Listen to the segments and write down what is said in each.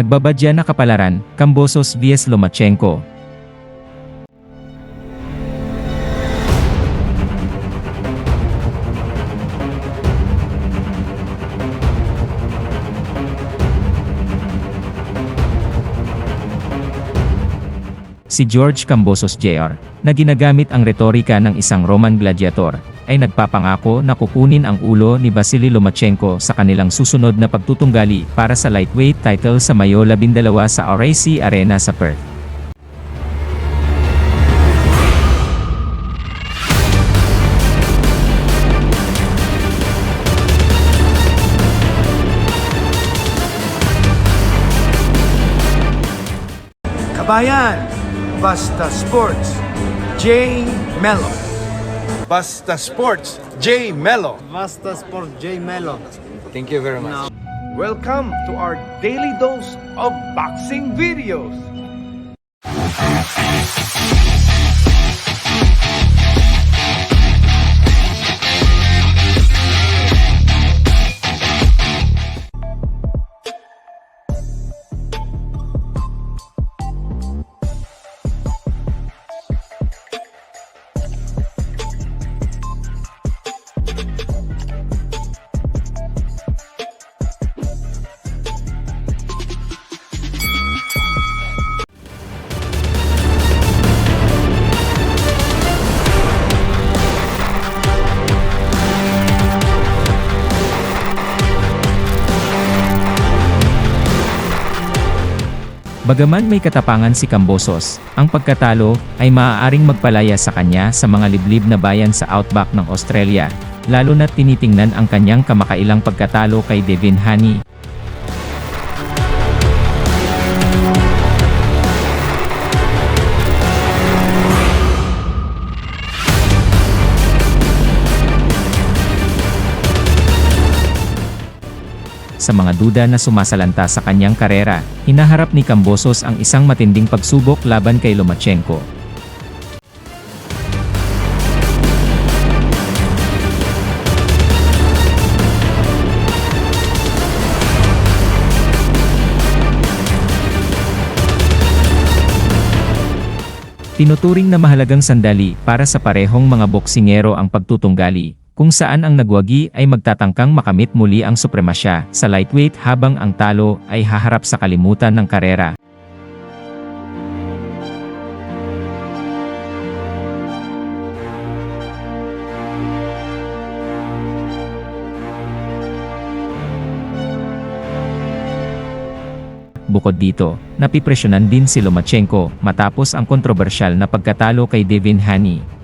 Nagbabadya na kapalaran, Kambosos vs Lomachenko. Si George Cambosos Jr., na ginagamit ang retorika ng isang Roman gladiator, ay nagpapangako na kukunin ang ulo ni Vasily Lomachenko sa kanilang susunod na pagtutunggali para sa lightweight title sa Mayo 12 sa RAC Arena sa Perth. Kabayan, Basta Sports, J. Mello. Basta Sports, J. Mello. Basta Sport J Melo. Thank you very much. Welcome to our daily dose of boxing videos. Bagaman may katapangan si Cambosos, ang pagkatalo ay maaaring magpalaya sa kanya sa mga liblib na bayan sa outback ng Australia, lalo na tinitingnan ang kanyang kamakailang pagkatalo kay Devin Haney. Sa mga duda na sumasalanta sa kanyang karera, hinaharap ni Cambosos ang isang matinding pagsubok laban kay Lomachenko. Tinuturing na mahalagang sandali para sa parehong mga boksingero ang pagtutunggali, kung saan ang nagwagi ay magtatangkang makamit muli ang supremasya sa lightweight habang ang talo ay haharap sa kalimutan ng karera. Bukod dito, napipresyonan din si Lomachenko matapos ang kontrobersyal na pagkatalo kay Devin Haney.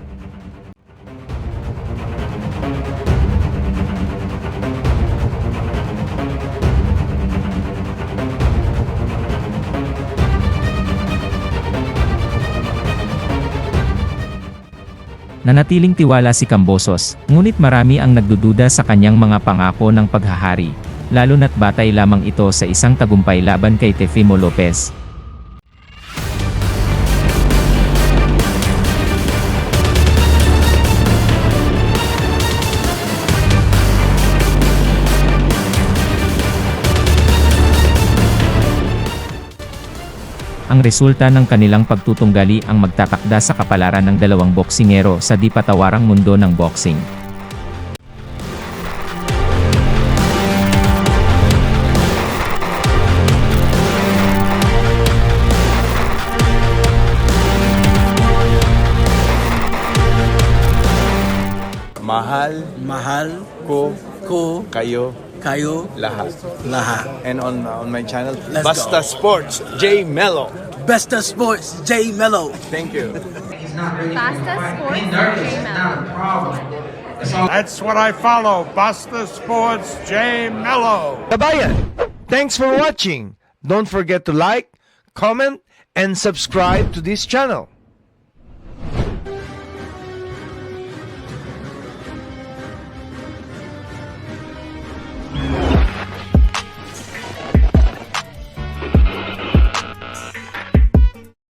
Nanatiling tiwala si Cambosos, ngunit marami ang nagdududa sa kanyang mga pangako ng paghahari, lalo na't batay lamang ito sa isang tagumpay laban kay Tefimo Lopez. Ang resulta ng kanilang pagtutunggali ang magtatakda sa kapalaran ng dalawang boksingero sa di patawarang mundo ng boxing. Mahal Mahal ko ko kayo kayo lahat. lahat. And on uh, on my channel, Let's Basta go. Sports, J. Mello. Basta Sports J Mello. Thank you. Basta Sports Gmail. That's what I follow. Basta Sports J Mello. Kabayan, thanks for watching. Don't forget to like, comment, and subscribe to this channel.